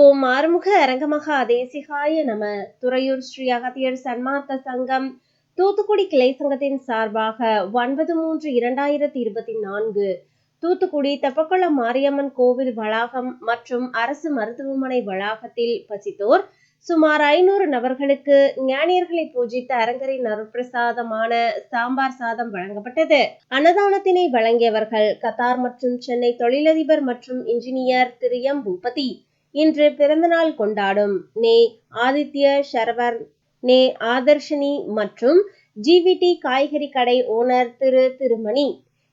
ஓம் ஆறுமுக அரங்கமகா தேசிகாய நம. துறையூர் ஸ்ரீ அகத்தியர் சன்மார்க்க சங்கம். தூத்துக்குடி கிளை சங்கத்தின் சார்பாக ஒன்பது மூன்று இரண்டாயிரத்தி இருபத்தி நான்கு தூத்துக்குடி தெப்பக்குளம் மாரியம்மன் கோவில் வளாகம் மற்றும் அரசு மருத்துவமனை வளாகத்தில் பசித்தோர் சுமார் ஐநூறு நபர்களுக்கு ஞானியர்களை பூஜித்த அரங்கரின் அருட்பிரசாதமான சாம்பார் சாதம் வழங்கப்பட்டது. அன்னதானத்தினை வழங்கியவர்கள் கத்தார் மற்றும் சென்னை தொழிலதிபர் மற்றும் இன்ஜினியர் திரு எம் பூபதி. இன்று பிறந்தநாள் கொண்டாடும். நே ஆதித்ய ஷரவர் நே ஆதர்ஷினி மற்றும் ஜிவிடி காய்கறி கடை ஓனர் திரு திருமணி.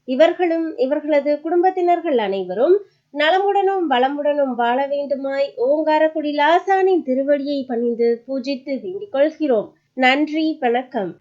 இவர்களும் இவர்களது குடும்பத்தினர்கள் அனைவரும் நலமுடனும் வளமுடனும் வாழ வேண்டுமாய் ஓங்காரக்குடி லாசானின் திருவடியை பணிந்து பூஜித்து வேண்டிக் கொள்கிறோம். நன்றி வணக்கம்.